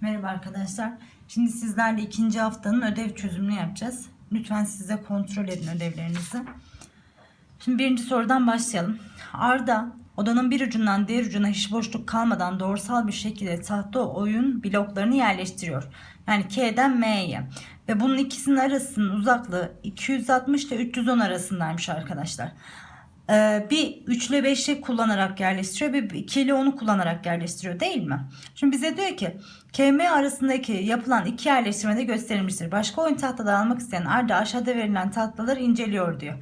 Merhaba arkadaşlar. Şimdi sizlerle ikinci haftanın ödev çözümünü yapacağız. Lütfen siz de kontrol edin ödevlerinizi. Şimdi birinci sorudan başlayalım. Arda odanın bir ucundan diğer ucuna hiç boşluk kalmadan doğrusal bir şekilde tahta oyun bloklarını yerleştiriyor. Yani K'den M'ye. Ve bunun ikisinin arasının uzaklığı 260 ile 310 arasındaymış arkadaşlar. Ee, bir 3 ile 5'i kullanarak yerleştiriyor. Bir 2 ile 10'u kullanarak yerleştiriyor değil mi? Şimdi bize diyor ki KM arasındaki yapılan iki yerleştirmede gösterilmiştir. Başka oyun tahtaları almak isteyen Arda aşağıda verilen tahtaları inceliyor diyor.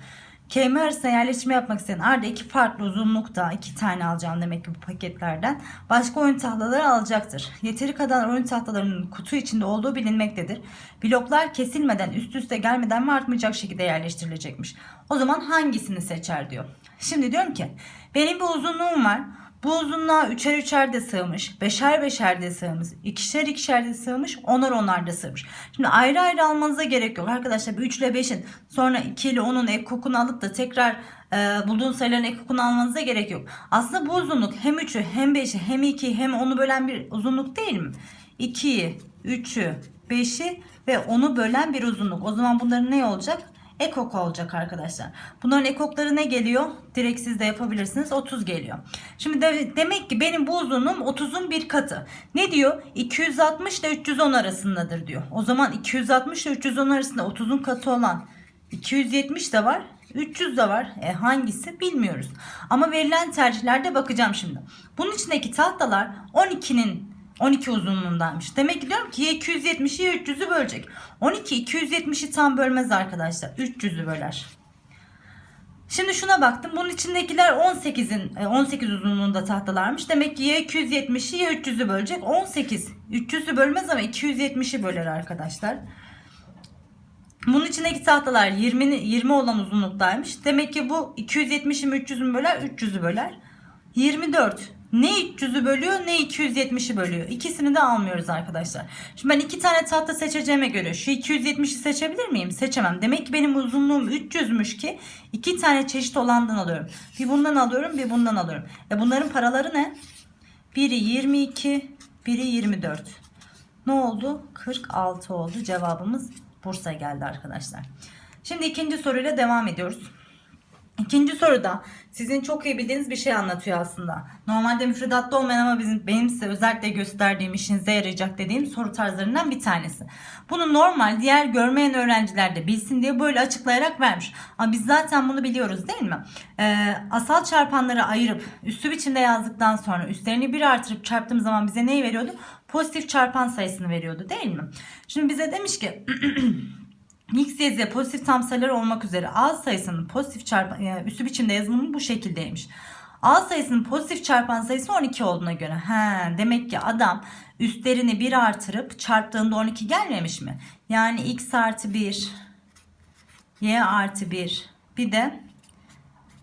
KM arasında yerleştirme yapmak isteyen Arda iki farklı uzunlukta iki tane alacağım demek ki bu paketlerden. Başka oyun tahtaları alacaktır. Yeteri kadar oyun tahtalarının kutu içinde olduğu bilinmektedir. Bloklar kesilmeden üst üste gelmeden ve artmayacak şekilde yerleştirilecekmiş. O zaman hangisini seçer diyor. Şimdi diyorum ki benim bir uzunluğum var. Bu uzunluğa üçer üçer de sığmış, beşer beşer de sığmış, ikişer ikişer de sığmış, onar onar da sığmış. Şimdi ayrı ayrı almanıza gerek yok arkadaşlar. Bir 3 ile 5'in sonra 2 ile 10'un ek kokunu alıp da tekrar e, bulduğun sayıların ek kokunu almanıza gerek yok. Aslında bu uzunluk hem 3'ü hem 5'i hem 2'yi hem 10'u bölen bir uzunluk değil mi? 2'yi, 3'ü, 5'i ve 10'u bölen bir uzunluk. O zaman bunların ne olacak? Ekok olacak arkadaşlar. Bunların ekokları ne geliyor? Direkt siz de yapabilirsiniz. 30 geliyor. Şimdi de, demek ki benim bu uzunluğum 30'un bir katı. Ne diyor? 260 ile 310 arasındadır diyor. O zaman 260 ile 310 arasında 30'un katı olan 270 de var. 300 de var. E hangisi bilmiyoruz. Ama verilen tercihlerde bakacağım şimdi. Bunun içindeki tahtalar 12'nin 12 uzunluğundaymış. Demek ki diyorum ki ya 270'i ya 300'ü bölecek. 12 270'i tam bölmez arkadaşlar. 300'ü böler. Şimdi şuna baktım. Bunun içindekiler 18'in 18 uzunluğunda tahtalarmış. Demek ki ya 270'i ya 300'ü bölecek. 18 300'ü bölmez ama 270'i böler arkadaşlar. Bunun içindeki tahtalar 20 20 olan uzunluktaymış. Demek ki bu 270'i mi 300'ü mü böler? 300'ü böler. 24 ne 300'ü bölüyor ne 270'i bölüyor. İkisini de almıyoruz arkadaşlar. Şimdi ben iki tane tahta seçeceğime göre şu 270'i seçebilir miyim? Seçemem. Demek ki benim uzunluğum 300'müş ki iki tane çeşit olandan alıyorum. Bir bundan alıyorum bir bundan alıyorum. E bunların paraları ne? Biri 22 biri 24. Ne oldu? 46 oldu. Cevabımız Bursa geldi arkadaşlar. Şimdi ikinci soruyla devam ediyoruz. İkinci soruda sizin çok iyi bildiğiniz bir şey anlatıyor aslında. Normalde müfredatta olmayan ama bizim benim size özellikle gösterdiğim işinize yarayacak dediğim soru tarzlarından bir tanesi. Bunu normal diğer görmeyen öğrenciler de bilsin diye böyle açıklayarak vermiş. Ama biz zaten bunu biliyoruz değil mi? Ee, asal çarpanları ayırıp üstü biçimde yazdıktan sonra üstlerini bir artırıp çarptığım zaman bize neyi veriyordu? Pozitif çarpan sayısını veriyordu değil mi? Şimdi bize demiş ki X, Y, Z pozitif tam sayılar olmak üzere A sayısının pozitif çarpan üstü biçimde yazılımı bu şekildeymiş. A sayısının pozitif çarpan sayısı 12 olduğuna göre. He, demek ki adam üstlerini 1 artırıp çarptığında 12 gelmemiş mi? Yani x artı 1 y artı 1 bir de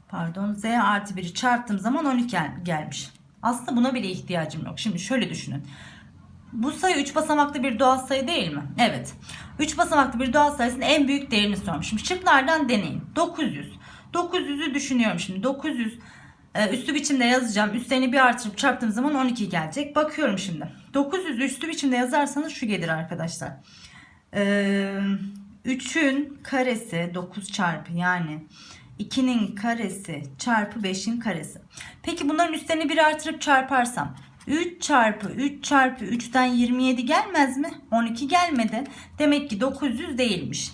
pardon z artı 1'i çarptığım zaman 12 gel- gelmiş. Aslında buna bile ihtiyacım yok. Şimdi şöyle düşünün. Bu sayı 3 basamaklı bir doğal sayı değil mi? Evet. 3 basamaklı bir doğal sayısının en büyük değerini sormuş. Şimdi şıklardan deneyin. 900. 900'ü düşünüyorum şimdi. 900 e, üstü biçimde yazacağım. Üstlerini bir artırıp çarptığım zaman 12 gelecek. Bakıyorum şimdi. 900'ü üstü biçimde yazarsanız şu gelir arkadaşlar. Ee, 3'ün karesi 9 çarpı yani 2'nin karesi çarpı 5'in karesi. Peki bunların üstlerini bir artırıp çarparsam 3 çarpı 3 çarpı 3'ten 27 gelmez mi? 12 gelmedi. Demek ki 900 değilmiş.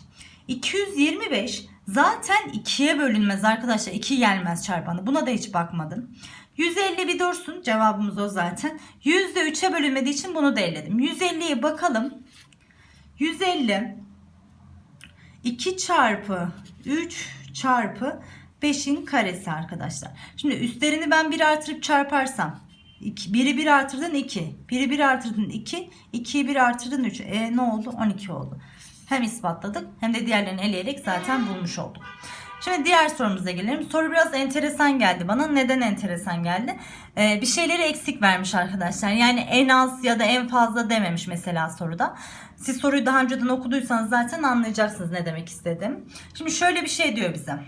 225 zaten 2'ye bölünmez arkadaşlar. 2 gelmez çarpanı. Buna da hiç bakmadım. 150 bir dursun. Cevabımız o zaten. 100 de 3'e bölünmediği için bunu da eledim. 150'ye bakalım. 150 2 çarpı 3 çarpı 5'in karesi arkadaşlar. Şimdi üstlerini ben bir artırıp çarparsam 2, biri 1 artırdın 2. Biri 1 artırdın 2. 2'yi 1 artırdın 3. E ne oldu? 12 oldu. Hem ispatladık hem de diğerlerini eleyerek zaten bulmuş olduk. Şimdi diğer sorumuza gelelim. Soru biraz enteresan geldi bana. Neden enteresan geldi? Ee, bir şeyleri eksik vermiş arkadaşlar. Yani en az ya da en fazla dememiş mesela soruda. Siz soruyu daha önceden okuduysanız zaten anlayacaksınız ne demek istedim. Şimdi şöyle bir şey diyor bize.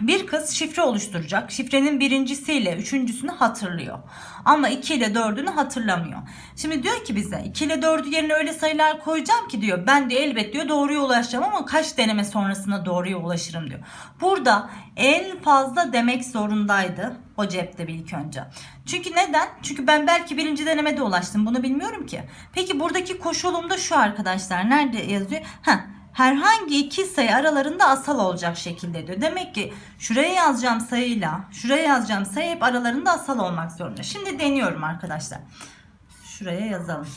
Bir kız şifre oluşturacak. Şifrenin birincisiyle üçüncüsünü hatırlıyor. Ama 2 ile 4'ünü hatırlamıyor. Şimdi diyor ki bize 2 ile 4'ü yerine öyle sayılar koyacağım ki diyor. Ben de elbet diyor doğruya ulaşacağım ama kaç deneme sonrasında doğruya ulaşırım diyor. Burada en fazla demek zorundaydı o cepte bir ilk önce. Çünkü neden? Çünkü ben belki birinci denemede ulaştım. Bunu bilmiyorum ki. Peki buradaki koşulum da şu arkadaşlar. Nerede yazıyor? Heh herhangi iki sayı aralarında asal olacak şekilde diyor. Demek ki şuraya yazacağım sayıyla şuraya yazacağım sayı hep aralarında asal olmak zorunda. Şimdi deniyorum arkadaşlar. Şuraya yazalım.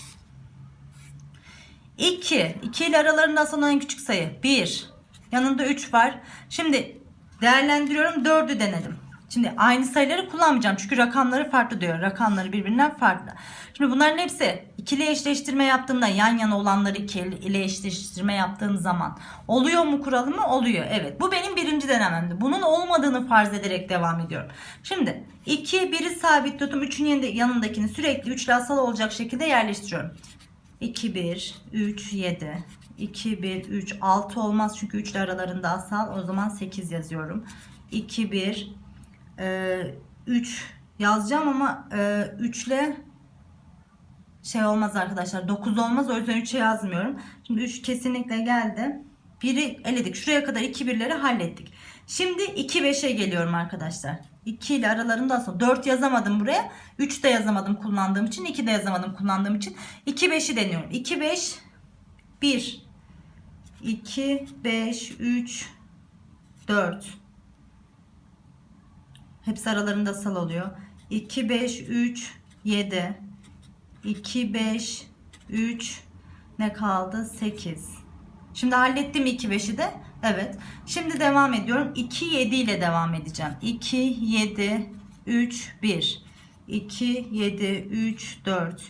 2. 2 ile aralarında asal olan en küçük sayı. 1. Yanında 3 var. Şimdi değerlendiriyorum. 4'ü denedim. Şimdi aynı sayıları kullanmayacağım. Çünkü rakamları farklı diyor. Rakamları birbirinden farklı. Şimdi bunların hepsi ikili eşleştirme yaptığımda yan yana olanları ikili eşleştirme yaptığım zaman oluyor mu kuralı mı? Oluyor. Evet. Bu benim birinci denememdi. Bunun olmadığını farz ederek devam ediyorum. Şimdi 2, 1'i sabit tutum. 3'ün yanındakini sürekli 3 ile asal olacak şekilde yerleştiriyorum. 2, 1, 3, 7. 2, 1, 3, 6 olmaz çünkü 3 ile aralarında asal. O zaman 8 yazıyorum. 2, 1, 3 yazacağım ama 3 ile şey olmaz arkadaşlar 9 olmaz o yüzden 3'e yazmıyorum. Şimdi 3 kesinlikle geldi. 1'i eledik. Şuraya kadar 2 birleri hallettik. Şimdi 2 5'e geliyorum arkadaşlar. 2 ile aralarında aslında 4 yazamadım buraya. 3 de yazamadım kullandığım için. 2 de yazamadım kullandığım için. 2 5'i deniyorum. 2 5 1 2 5 3 4 Hepsi aralarında asal oluyor. 2 5 3 7 2 5 3 ne kaldı? 8. Şimdi hallettim 2 5'i de. Evet. Şimdi devam ediyorum. 2 7 ile devam edeceğim. 2 7 3 1 2 7 3 4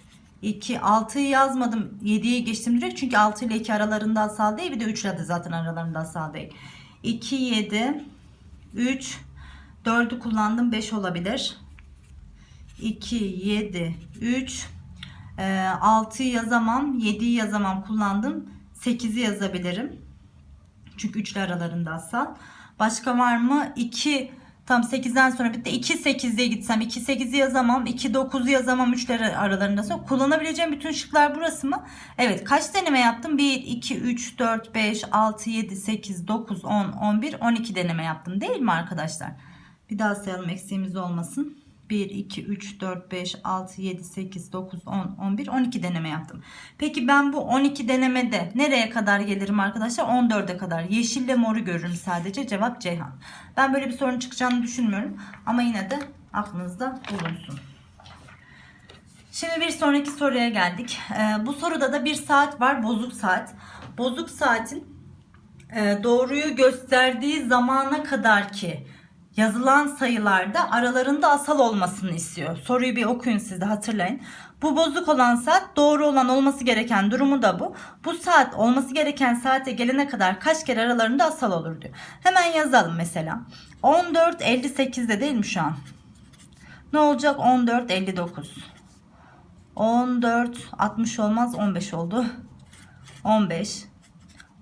2 6'yı yazmadım. 7'ye geçtim direkt. Çünkü 6 ile 2 aralarında asal değil. Bir de 3 ile de zaten aralarında asal değil. 2 7 3 4'ü kullandım 5 olabilir. 2, 7, 3, 6'yı yazamam, 7'yi yazamam kullandım. 8'i yazabilirim. Çünkü 3 ile aralarında asal. Başka var mı? 2 tam 8'den sonra bitti. 2 8'e gitsem 2 8'i yazamam. 2 9'u yazamam. 3 ile aralarında asal. Kullanabileceğim bütün şıklar burası mı? Evet. Kaç deneme yaptım? 1 2 3 4 5 6 7 8 9 10 11 12 deneme yaptım değil mi arkadaşlar? Bir daha sayalım eksiğimiz olmasın. 1, 2, 3, 4, 5, 6, 7, 8, 9, 10, 11, 12 deneme yaptım. Peki ben bu 12 denemede nereye kadar gelirim arkadaşlar? 14'e kadar. Yeşille moru görürüm sadece. Cevap Ceyhan. Ben böyle bir sorun çıkacağını düşünmüyorum. Ama yine de aklınızda bulunsun. Şimdi bir sonraki soruya geldik. Ee, bu soruda da bir saat var. Bozuk saat. Bozuk saatin e, doğruyu gösterdiği zamana kadar ki yazılan sayılarda aralarında asal olmasını istiyor. Soruyu bir okuyun siz de hatırlayın. Bu bozuk olan saat doğru olan olması gereken durumu da bu. Bu saat olması gereken saate gelene kadar kaç kere aralarında asal olur diyor. Hemen yazalım mesela. 14 58'de değil mi şu an? Ne olacak? 14 59. 14 60 olmaz 15 oldu. 15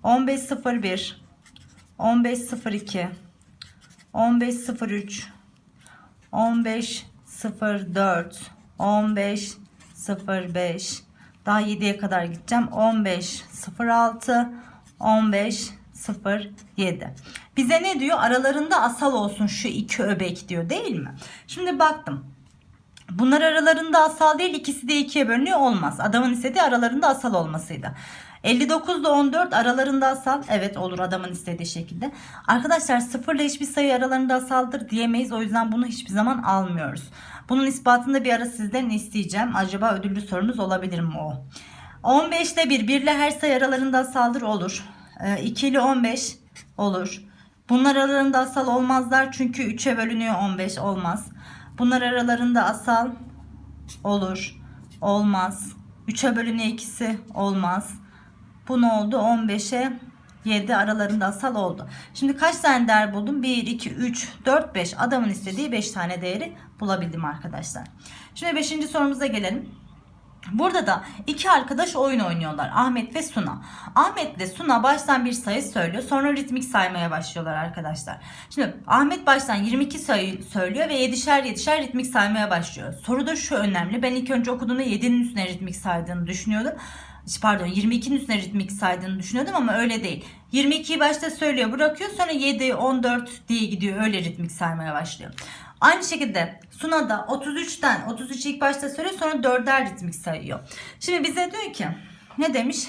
15 01 15 02 1503 1504 1505 daha 7'ye kadar gideceğim. 1506 1507 bize ne diyor? Aralarında asal olsun şu iki öbek diyor değil mi? Şimdi baktım. Bunlar aralarında asal değil ikisi de ikiye bölünüyor olmaz. Adamın istediği aralarında asal olmasıydı 59 ile 14 aralarında asal. Evet olur adamın istediği şekilde. Arkadaşlar 0 ile hiçbir sayı aralarında asaldır diyemeyiz. O yüzden bunu hiçbir zaman almıyoruz. Bunun ispatında bir ara sizden isteyeceğim. Acaba ödüllü sorunuz olabilir mi o? 15 ile 1. 1 ile her sayı aralarında asaldır olur. 2 ile 15 olur. Bunlar aralarında asal olmazlar. Çünkü 3'e bölünüyor 15 olmaz. Bunlar aralarında asal olur. Olmaz. 3'e bölünüyor ikisi olmaz. Bu ne oldu? 15'e 7 aralarında asal oldu. Şimdi kaç tane değer buldum? 1, 2, 3, 4, 5. Adamın istediği 5 tane değeri bulabildim arkadaşlar. Şimdi 5. sorumuza gelelim. Burada da iki arkadaş oyun oynuyorlar. Ahmet ve Suna. Ahmet ve Suna baştan bir sayı söylüyor. Sonra ritmik saymaya başlıyorlar arkadaşlar. Şimdi Ahmet baştan 22 sayı söylüyor ve 7'şer 7'şer ritmik saymaya başlıyor. Soruda şu önemli. Ben ilk önce okuduğumda 7'nin üstüne ritmik saydığını düşünüyordum. Pardon 22'nin üstüne ritmik saydığını düşünüyordum ama öyle değil. 22'yi başta söylüyor bırakıyor sonra 7, 14 diye gidiyor öyle ritmik saymaya başlıyor. Aynı şekilde Suna da 33'ten 33 ilk başta söylüyor sonra 4'er ritmik sayıyor. Şimdi bize diyor ki ne demiş?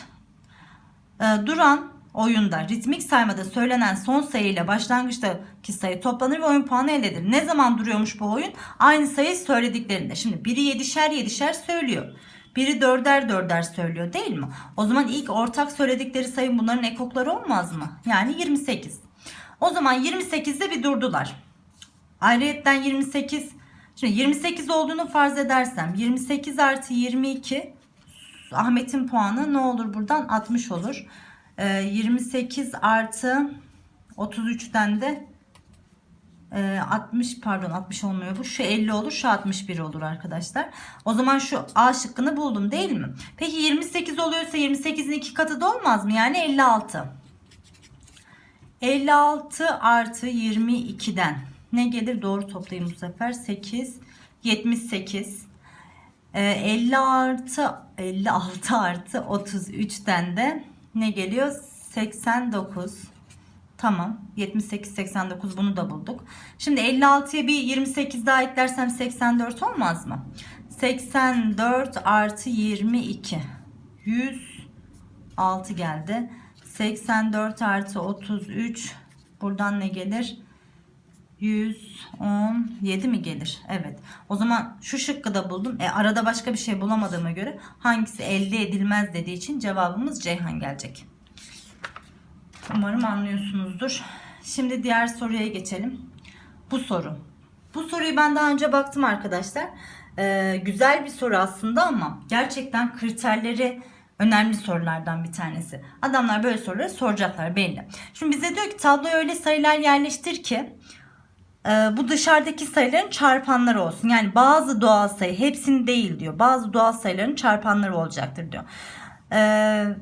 Ee, duran oyunda ritmik saymada söylenen son sayı ile başlangıçtaki sayı toplanır ve oyun puanı elde edilir. Ne zaman duruyormuş bu oyun? Aynı sayı söylediklerinde. Şimdi biri 7'şer 7'şer söylüyor. Biri dörder dörder söylüyor değil mi? O zaman ilk ortak söyledikleri sayı bunların ekokları olmaz mı? Yani 28. O zaman 28'de bir durdular. Ayrıyetten 28 Şimdi 28 olduğunu farz edersem 28 artı 22 Ahmet'in puanı ne olur buradan 60 olur. Ee, 28 artı 33'ten de e, 60 pardon 60 olmuyor bu şu 50 olur şu 61 olur arkadaşlar. O zaman şu A şıkkını buldum değil mi? Peki 28 oluyorsa 28'in iki katı da olmaz mı? Yani 56. 56 artı 22'den ne gelir? Doğru toplayayım bu sefer. 8, 78. Ee, 50 artı 56 artı 33'ten de ne geliyor? 89. Tamam. 78, 89 bunu da bulduk. Şimdi 56'ya bir 28 daha eklersem 84 olmaz mı? 84 artı 22. 106 geldi. 84 artı 33. Buradan ne gelir? 117 mi gelir? Evet. O zaman şu şıkkı da buldum. E arada başka bir şey bulamadığıma göre hangisi elde edilmez dediği için cevabımız Ceyhan gelecek. Umarım anlıyorsunuzdur. Şimdi diğer soruya geçelim. Bu soru. Bu soruyu ben daha önce baktım arkadaşlar. Ee, güzel bir soru aslında ama gerçekten kriterleri önemli sorulardan bir tanesi. Adamlar böyle soruları soracaklar belli. Şimdi bize diyor ki tabloya öyle sayılar yerleştir ki e, bu dışarıdaki sayıların çarpanları olsun. Yani bazı doğal sayı hepsini değil diyor. Bazı doğal sayıların çarpanları olacaktır diyor. Eee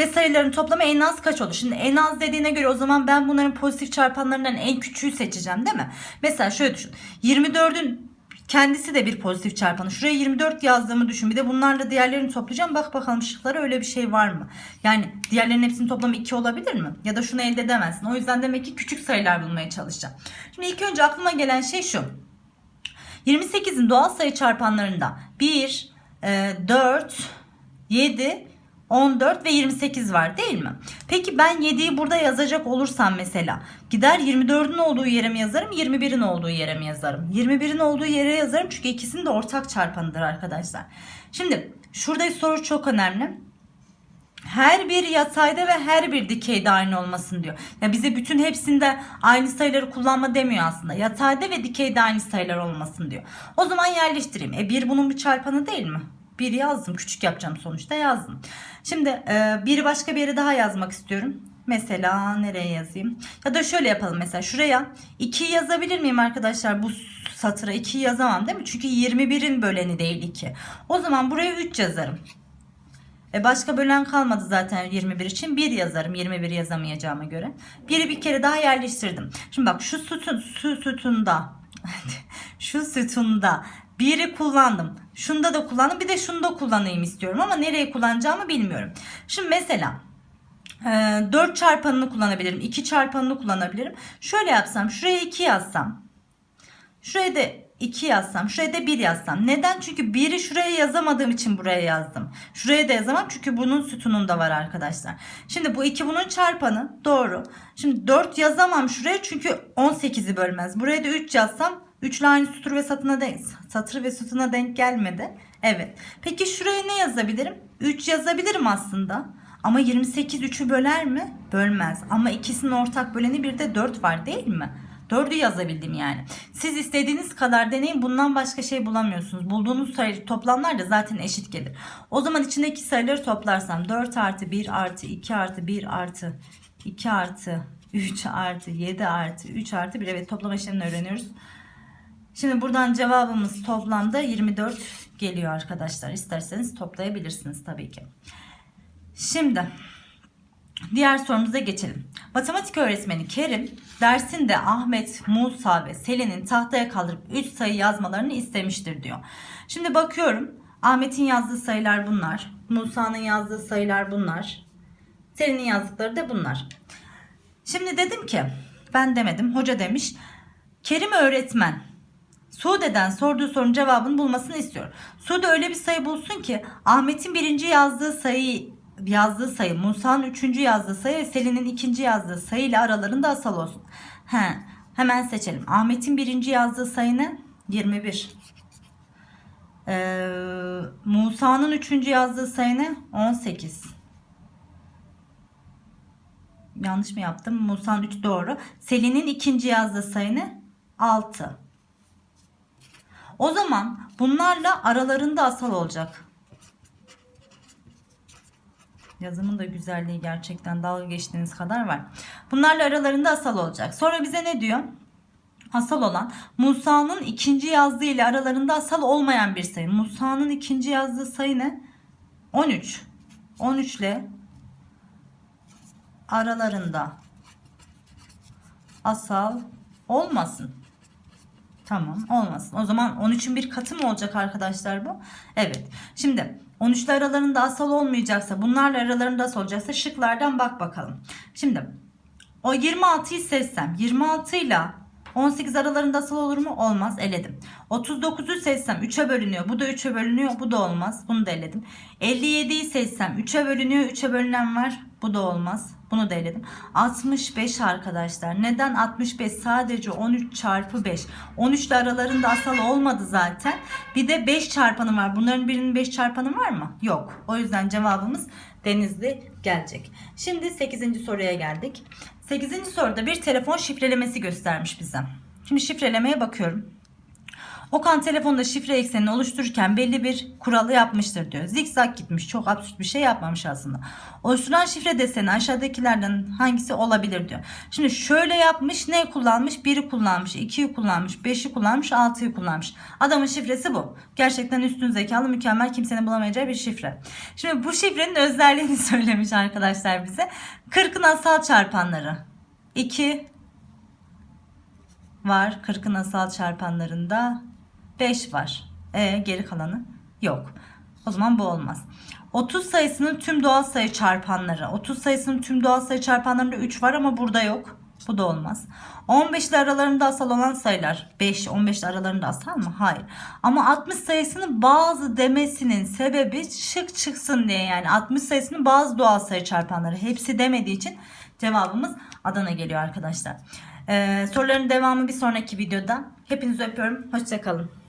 ve sayıların toplamı en az kaç olur? Şimdi en az dediğine göre o zaman ben bunların pozitif çarpanlarından en küçüğü seçeceğim değil mi? Mesela şöyle düşün. 24'ün kendisi de bir pozitif çarpanı. Şuraya 24 yazdığımı düşün. Bir de bunlarla diğerlerini toplayacağım. Bak bakalım şıklara öyle bir şey var mı? Yani diğerlerinin hepsinin toplamı 2 olabilir mi? Ya da şunu elde edemezsin. O yüzden demek ki küçük sayılar bulmaya çalışacağım. Şimdi ilk önce aklıma gelen şey şu. 28'in doğal sayı çarpanlarında 1, 4, 7 14 ve 28 var değil mi? Peki ben 7'yi burada yazacak olursam mesela gider 24'ün olduğu yere mi yazarım 21'in olduğu yere mi yazarım? 21'in olduğu yere yazarım çünkü ikisinin de ortak çarpanıdır arkadaşlar. Şimdi şurada soru çok önemli. Her bir yatayda ve her bir dikeyde aynı olmasın diyor. Ya bize bütün hepsinde aynı sayıları kullanma demiyor aslında. Yatayda ve dikeyde aynı sayılar olmasın diyor. O zaman yerleştireyim. E bir bunun bir çarpanı değil mi? Bir yazdım. Küçük yapacağım sonuçta yazdım. Şimdi e, biri başka bir yere daha yazmak istiyorum. Mesela nereye yazayım? Ya da şöyle yapalım mesela şuraya 2 yazabilir miyim arkadaşlar? Bu satıra 2 yazamam değil mi? Çünkü 21'in böleni değil 2. O zaman buraya 3 yazarım. E başka bölen kalmadı zaten 21 için. 1 yazarım 21 yazamayacağıma göre. Biri bir kere daha yerleştirdim. Şimdi bak şu sütun, şu sütunda şu sütunda biri kullandım. Şunda da kullandım. Bir de şunu da kullanayım istiyorum ama nereye kullanacağımı bilmiyorum. Şimdi mesela 4 çarpanını kullanabilirim. 2 çarpanını kullanabilirim. Şöyle yapsam şuraya 2 yazsam. Şuraya da 2 yazsam. Şuraya da 1 yazsam. Neden? Çünkü 1'i şuraya yazamadığım için buraya yazdım. Şuraya da yazamam çünkü bunun sütununda var arkadaşlar. Şimdi bu 2 bunun çarpanı. Doğru. Şimdi 4 yazamam şuraya çünkü 18'i bölmez. Buraya da 3 yazsam 3 ile aynı satır ve satına denk, satır ve sütuna denk gelmedi. Evet. Peki şuraya ne yazabilirim? 3 yazabilirim aslında. Ama 28 3'ü böler mi? Bölmez. Ama ikisinin ortak böleni bir de 4 var değil mi? 4'ü yazabildim yani. Siz istediğiniz kadar deneyin bundan başka şey bulamıyorsunuz. Bulduğunuz sayı toplamlar da zaten eşit gelir. O zaman içindeki sayıları toplarsam 4 artı 1 artı 2 artı 1 artı 2 artı 3 artı 7 artı 3 artı 1 evet toplama işlemini öğreniyoruz. Şimdi buradan cevabımız toplamda 24 geliyor arkadaşlar. İsterseniz toplayabilirsiniz tabii ki. Şimdi diğer sorumuza geçelim. Matematik öğretmeni Kerim dersinde Ahmet, Musa ve Selin'in tahtaya kaldırıp 3 sayı yazmalarını istemiştir diyor. Şimdi bakıyorum. Ahmet'in yazdığı sayılar bunlar. Musa'nın yazdığı sayılar bunlar. Selin'in yazdıkları da bunlar. Şimdi dedim ki ben demedim hoca demiş. Kerim öğretmen Sude'den sorduğu sorunun cevabını bulmasını istiyor. Sude öyle bir sayı bulsun ki Ahmet'in birinci yazdığı sayı yazdığı sayı, Musa'nın üçüncü yazdığı sayı ve Selin'in ikinci yazdığı sayı ile aralarında asal olsun. He, hemen seçelim. Ahmet'in birinci yazdığı sayı ne? 21. Ee, Musa'nın üçüncü yazdığı sayı ne? 18. Yanlış mı yaptım? Musa'nın 3 doğru. Selin'in ikinci yazdığı sayı ne? 6. O zaman bunlarla aralarında asal olacak. Yazımın da güzelliği gerçekten dalga geçtiğiniz kadar var. Bunlarla aralarında asal olacak. Sonra bize ne diyor? Asal olan Musa'nın ikinci yazdığı ile aralarında asal olmayan bir sayı. Musa'nın ikinci yazdığı sayı ne? 13. 13 ile aralarında asal olmasın. Tamam olmasın. O zaman 13'ün bir katı mı olacak arkadaşlar bu? Evet. Şimdi 13 ile aralarında asal olmayacaksa bunlarla aralarında asal olacaksa şıklardan bak bakalım. Şimdi o 26'yı seçsem 26 ile 18 aralarında asal olur mu? Olmaz. Eledim. 39'u seçsem 3'e bölünüyor. Bu da 3'e bölünüyor. Bu da olmaz. Bunu da eledim. 57'yi seçsem 3'e bölünüyor. 3'e bölünen var. Bu da olmaz. Bunu da eledim. 65 arkadaşlar. Neden 65? Sadece 13 çarpı 5. 13 ile aralarında asal olmadı zaten. Bir de 5 çarpanı var. Bunların birinin 5 çarpanı var mı? Yok. O yüzden cevabımız Denizli gelecek. Şimdi 8. soruya geldik. 8. soruda bir telefon şifrelemesi göstermiş bize. Şimdi şifrelemeye bakıyorum. Okan telefonda şifre eksenini oluştururken belli bir kuralı yapmıştır diyor. Zikzak gitmiş. Çok absürt bir şey yapmamış aslında. Oluşturulan şifre deseni aşağıdakilerden hangisi olabilir diyor. Şimdi şöyle yapmış. Ne kullanmış? 1'i kullanmış. 2'yi kullanmış. 5'i kullanmış. 6'yı kullanmış. Adamın şifresi bu. Gerçekten üstün zekalı mükemmel kimsenin bulamayacağı bir şifre. Şimdi bu şifrenin özelliğini söylemiş arkadaşlar bize. 40'ın asal çarpanları. 2 var. 40'ın asal çarpanlarında 5 var. E geri kalanı yok. O zaman bu olmaz. 30 sayısının tüm doğal sayı çarpanları. 30 sayısının tüm doğal sayı çarpanlarında 3 var ama burada yok. Bu da olmaz. 15 ile aralarında asal olan sayılar. 5, 15 ile aralarında asal mı? Hayır. Ama 60 sayısının bazı demesinin sebebi şık çıksın diye yani 60 sayısının bazı doğal sayı çarpanları. Hepsi demediği için cevabımız Adana geliyor arkadaşlar. Ee, soruların devamı bir sonraki videoda. Hepinizi öpüyorum. Hoşçakalın.